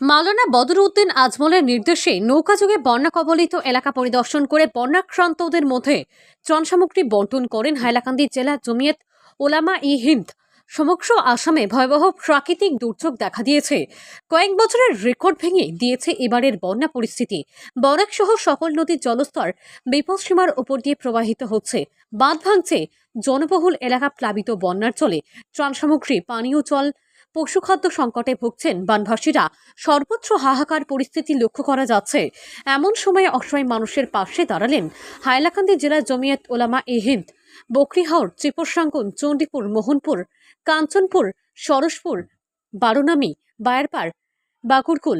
মাওলানা বদরউদ্দিন আজমলের নির্দেশে নৌকাযোগে বন্যা কবলিত এলাকা পরিদর্শন করে বন্যাক্রান্তদের মধ্যে ত্রাণ সামগ্রী বন্টন করেন হাইলাকান্দি জেলা জমিয়ত ওলামা ই হিন্দ। সমগ্র আসামে ভয়াবহ প্রাকৃতিক দুর্যোগ দেখা দিয়েছে। কয়েক বছরের রেকর্ড ভেঙে দিয়েছে এবারের বন্যা পরিস্থিতি। বরাক সহ সকল নদীর জলস্তর বিপদসীমার উপর দিয়ে প্রবাহিত হচ্ছে। বাঁধ ভাঙছে জনবহুল এলাকা প্লাবিত বন্যার চলে। ত্রাণ সামগ্রী পানীয় জল পশুখাদ্য সংকটে ভুগছেন বানভাসীরা সর্বোচ্চ হাহাকার পরিস্থিতি লক্ষ্য করা যাচ্ছে। এমন সময়ে অসহায় মানুষের পাশে দাঁড়ালেন হাইলাকান্দি জেলার জমিয়ত ওলামা এ হিন্দ। বকরিহাওর ত্রিপুরসাঙ্কুন চণ্ডীপুর, মোহনপুর, কাঞ্চনপুর সরসপুর বারোনামি, বায়ারপাড়, বাকুরকুল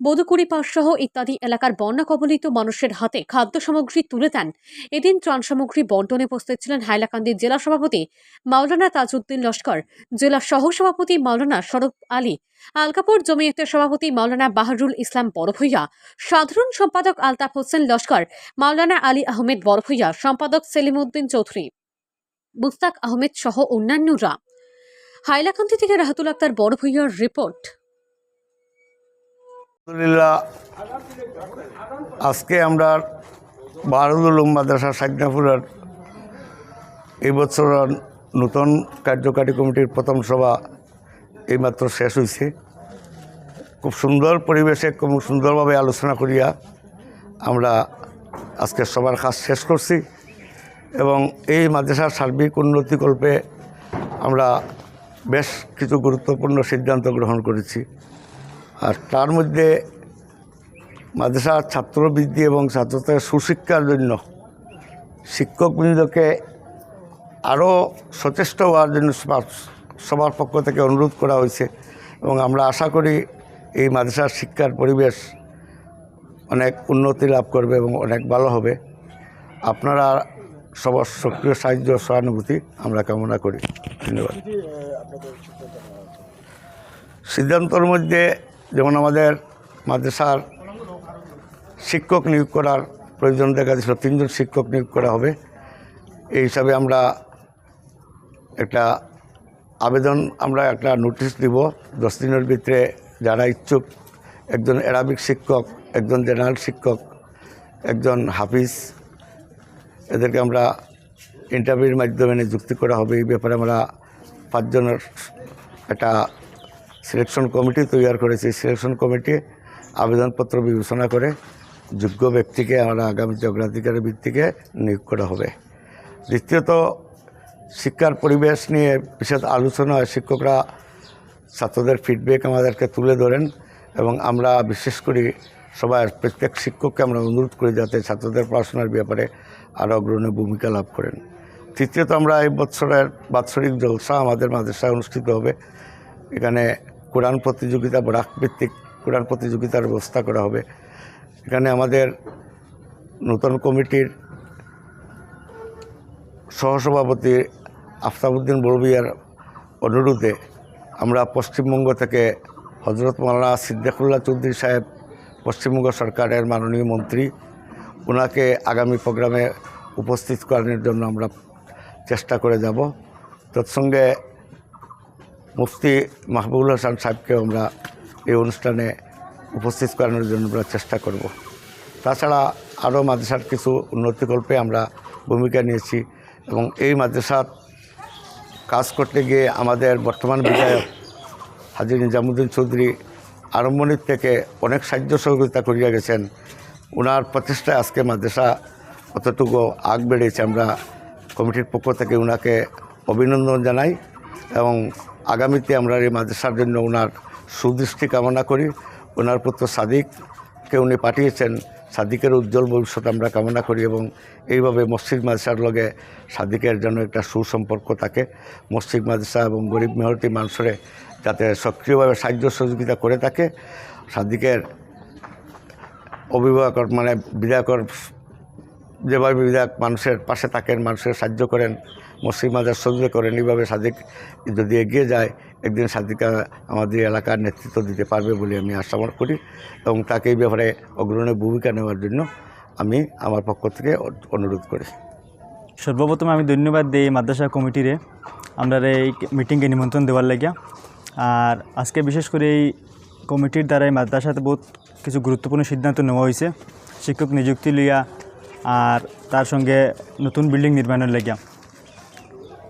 বদুকুড়িপাড় সহ ইত্যাদি এলাকার বন্যা কবলিত মানুষের হাতে খাদ্য সামগ্রী তুলে দেন। এদিন ত্রাণ সামগ্রী বন্টনে উপস্থিত ছিলেন হাইলাকান্দির জেলা সভাপতি মাওলানা তাজউদ্দিন লস্কর, জেলা সহসভাপতি মাওলানা শরফ আলী, আলকাপুর জমিয়তের সভাপতি মাওলানা বাহারুল ইসলাম বড়ভূইয়া, সাধারণ সম্পাদক আলতাফ হোসেন লস্কর, মাওলানা আলী আহমেদ বড়ভূইয়া, সম্পাদক সেলিমউদ্দিন চৌধুরী, মুস্তাক আহমেদ সহ অন্যান্যরা। হাইলাকান্দি থেকে রাহাতুল আক্তার বড়ভূইয়ার রিপোর্ট। আলহামদুলিল্লাহ, আজকে আমরা উলুম মাদ্রাসা সাজনাপুরের এই বছর নতুন কার্যকারী কমিটির প্রথম সভা এইমাত্র শেষ হয়েছে খুব সুন্দর পরিবেশে, খুব সুন্দরভাবে আলোচনা করিয়া আমরা আজকে সবার কাজ শেষ করছি এবং এই মাদ্রাসার সার্বিক উন্নতিকল্পে আমরা বেশ কিছু গুরুত্বপূর্ণ সিদ্ধান্ত গ্রহণ করেছি। আর তার মধ্যে মাদ্রাসার ছাত্রবৃদ্ধি এবং ছাত্রদের সুশিক্ষার জন্য শিক্ষকবৃন্দকে আরও সচেষ্ট হওয়ার জন্য সবার- পক্ষ থেকে অনুরোধ করা হয়েছে এবং আমরা আশা করি এই মাদ্রাসার শিক্ষার পরিবেশ অনেক উন্নতি লাভ করবে এবং অনেক ভালো হবে। আপনারা সবার সক্রিয় সাহায্য সহানুভূতি আমরা কামনা করি। ধন্যবাদ। সিদ্ধান্তর মধ্যে যেমন আমাদের মাদ্রাসার শিক্ষক নিয়োগ করার প্রয়োজন দেখা দিয়েছিল তিনজন শিক্ষক নিয়োগ করা হবে। এই হিসাবে আমরা একটা আবেদন, আমরা একটা নোটিশ দিব। দশ দিনের ভিতরে যারা ইচ্ছুক, একজন অ্যারাবিক শিক্ষক, একজন জেনারেল শিক্ষক, একজন হাফিজ, এদেরকে আমরা ইন্টারভিউর মাধ্যমে নিযুক্তি করা হবে। এই ব্যাপারে আমরা পাঁচজনের একটা সিলেকশন কমিটি তৈরি করেছি। সিলেকশন কমিটি আবেদনপত্র বিবেচনা করে যোগ্য ব্যক্তিকে আমরা আগামী অগ্রাধিকারের ভিত্তিকে নিয়োগ করা হবে। দ্বিতীয়ত, শিক্ষার পরিবেশ নিয়ে বিশেষ আলোচনা হয় শিক্ষকরা ছাত্রদের ফিডব্যাক আমাদেরকে তুলে ধরেন এবং আমরা বিশেষ করি সবাই, প্রত্যেক শিক্ষককে আমরা অনুরোধ করি যাতে ছাত্রদের পড়াশোনার ব্যাপারে আরও অগ্রণী ভূমিকা লাভ করেন। তৃতীয়ত, আমরা এই বৎসরের বাৎসরিক জলসা আমাদের মাদ্রাসায় অনুষ্ঠিত হবে। এখানে কোরআন প্রতিযোগিতা বরাক ভিত্তিক কোরআন প্রতিযোগিতার ব্যবস্থা করা হবে। এখানে আমাদের নতুন কমিটির সহসভাপতি আফতাবুদ্দিন বড়বিয়ার অনুরোধে আমরা পশ্চিমবঙ্গ থেকে হজরত মাওলানা সিদ্দিকুল্লাহ চৌধুরী সাহেব, পশ্চিমবঙ্গ সরকারের মাননীয় মন্ত্রী ওনাকে আগামী প্রোগ্রামে উপস্থিত করানোর জন্য আমরা চেষ্টা করে যাব। তৎসঙ্গে মুফতি মাহবুবুল হাসান সাহেবকেও আমরা এই অনুষ্ঠানে উপস্থিত করানোর জন্য আমরা চেষ্টা করব। তাছাড়া আরও মাদ্রাসার কিছু উন্নতিকল্পে আমরা ভূমিকা নিয়েছি এবং এই মাদ্রাসার কাজ করতে গিয়ে আমাদের বর্তমান বিধায়ক হাজি নিজামুদ্দিন চৌধুরী আরম্ভনিক থেকে অনেক সাহায্য সহযোগিতা করিয়া গেছেন। ওনার প্রচেষ্টায় আজকে মাদ্রাসা অতটুকু আগ বেড়েছে আমরা কমিটির পক্ষ থেকে ওনাকে অভিনন্দন জানাই এবং আগামীতে আমরা এই মাদ্রাসার জন্য ওনার সুদৃষ্টি কামনা করি। ওনার পুত্র সাদিককে উনি পাঠিয়েছেন। সাদিকের উজ্জ্বল ভবিষ্যৎ আমরা কামনা করি এবং এইভাবে মসজিদ মাদ্রাসার লগে সাদিকের জন্য একটা সুসম্পর্ক থাকে। মসজিদ মাদ্রাসা এবং গরিব মেহরতি মানুষের যাতে সক্রিয়ভাবে সাহায্য সহযোগিতা করে থাকে। সাদিকের অভিভাবক মানে বিধায়কর যেভাবে বিধায়ক মানুষের পাশে থাকেন, মানুষের সাহায্য করেন মসজিদ মাজার সহযোগিতা করেন, এইভাবে সাদিক যদি এগিয়ে যায়, একদিন সাদিকা আমাদের এলাকার নেতৃত্ব দিতে পারবে বলে আমি আশা করি এবং তাকে এই ব্যাপারে অগ্রণী ভূমিকা নেওয়ার জন্য আমি আমার পক্ষ থেকে অনুরোধ করি। সর্বপ্রথম আমি ধন্যবাদ দিই মাদ্রাসা কমিটিরে। আমরা এই মিটিংকে নিমন্ত্রণ দেওয়ার লাগিয়া। আর আজকে বিশেষ করে এই কমিটির দ্বারাই মাদ্রাসাতে বহুত কিছু গুরুত্বপূর্ণ সিদ্ধান্ত নেওয়া হয়েছে শিক্ষক নিযুক্তি লইয়া আর তার সঙ্গে নতুন বিল্ডিং নির্মাণের লাগিয়া।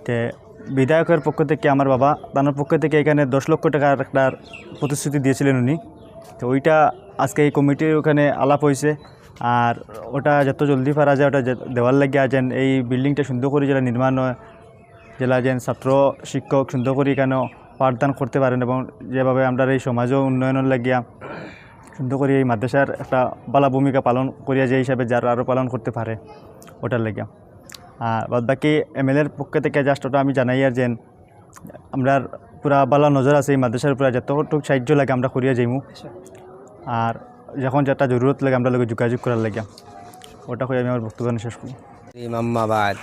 তে বিধায়কের পক্ষ থেকে আমার বাবা তার পক্ষ থেকে এখানে দশ লক্ষ টাকার একটা প্রতিশ্রুতি দিয়েছিলেন উনি। তো ওইটা আজকে এই কমিটির ওখানে আলাপ হয়েছে আর ওটা যত জলদি পারা যায় ওটা দেওয়ার লাগিয়া যেন এই বিল্ডিংটা সুন্দর করে যেটা নির্মাণ হয় জেলা যেন ছাত্র, শিক্ষক সুন্দর করে এখানেও পাঠদান করতে পারেন এবং যেভাবে আমরা এই সমাজও উন্নয়নের লাগিয়া সুন্দর করে এই মাদ্রাসার একটা ভালো ভূমিকা পালন করিয়া যে হিসাবে যারা আরও পালন করতে পারে, ওটার লাগিয়া আর বাদ বাকি এম এর পক্ষ থেকে জাস্ট ওটা আমি জানাই আর যেন আমরা পুরা ভালো নজর আছে এই মাদ্রাসার উপরে যতটুকু সাহায্য লাগে আমরা করিয়া যাইমু। আর যখন যেটা জরুরত লাগে আমরা লগে যোগাযোগ করার লাগে। ওটা করে আমি আমার বক্তব্য শেষ করি ইমামাবাদ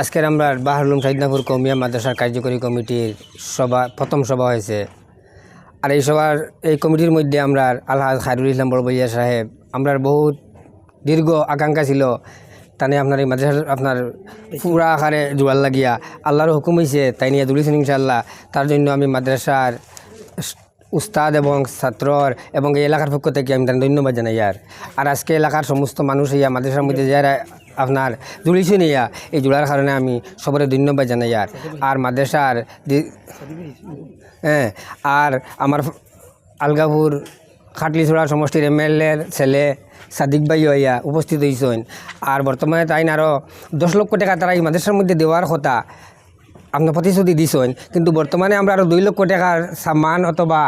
আজকের আমরা বাহারুলুম সাইদনাপুর কৌমিয়া মাদ্রাসার কার্যকরী কমিটির সভা, প্রথম সভা হয়েছে। আর এই সবার এই কমিটির মধ্যে আমরা আলহাজ খায়রুল ইসলাম বড়বইয়া সাহেব, আমরার বহুত দীর্ঘ আকাঙ্ক্ষা ছিল। তানে আপনার এই মাদ্রাসার, আপনার পুরা আকারে জোয়ার লাগিয়া, আল্লাহর হুকুম হয়েছে তাই নিয়ে দুলিছেন ইনশাল্লাহ তার জন্য আমি মাদ্রাসার উস্তাদ এবং ছাত্রর এবং এই এলাকার পক্ষ থেকে আমি তার ধন্যবাদ জানাই আর। আর আজকে এলাকার সমস্ত মানুষ ইয়া মাদ্রাসার মধ্যে যারা আপনার জুড়িছেন ইয়া এই জোড়ার কারণে আমি সবরে ধন্যবাদ জানাই আর। আর মাদ্রাসার হ্যাঁ আর আমার আলগাপুর খাটলিছড়া সমষ্টির এম এল এর ছেলে সাদিক ভাই হইয়া উপস্থিত হয়েছেন আর বর্তমানে তাই আরও দশ লক্ষ টাকা তারা এই মাদ্রাসার মধ্যে দেওয়ার কথা আপনার প্রতিশ্রুতি দিছেন। কিন্তু বর্তমানে আমরা আরও দুই লক্ষ টাকার সামান অথবা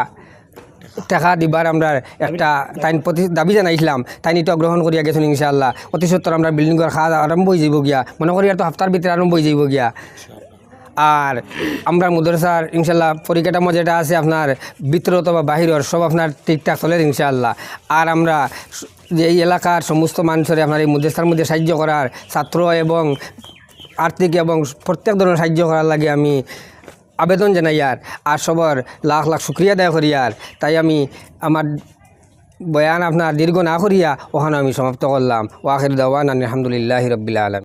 টাকা দিবার আমরা একটা তাই প্রতি দাবি জানাইছিলাম তাই নিতে গ্রহণ করিয়া গেছেন ইনশাআল্লাহ। অতি সত্তর আমরা বিল্ডিংয়ের খাওয়া আরম্ভ হয়ে যাব গিয়া। মনে করি আর তো হাফতার ভিতরে আরম্ভ হয়ে যাব গিয়া। আর আমরা মুদরসার ইনশাল্লাহ পরিকাঠামো যেটা আছে আপনার ভিতর অথবা বাহিরের সব আপনার ঠিকঠাক চলে ইনশাআল্লাহ। আর আমরা যে এই এলাকার সমস্ত মানুষের আপনার এই মুদ্রাস্তার মধ্যে সাহায্য করার ছাত্র এবং আর্থিক এবং প্রত্যেক ধরনের সাহায্য করার লাগে আমি আবেদন জানাই আর সবার লাখ লাখ শুক্রিয়া দেয় করিয়ার তাই আমি আমার বয়ান আপনার দীর্ঘ না করিয়া ওখানে আমি সমাপ্ত করলাম। ওয়াহির দাওয়ান আলহামদুলিল্লাহ রবিল্লা আলম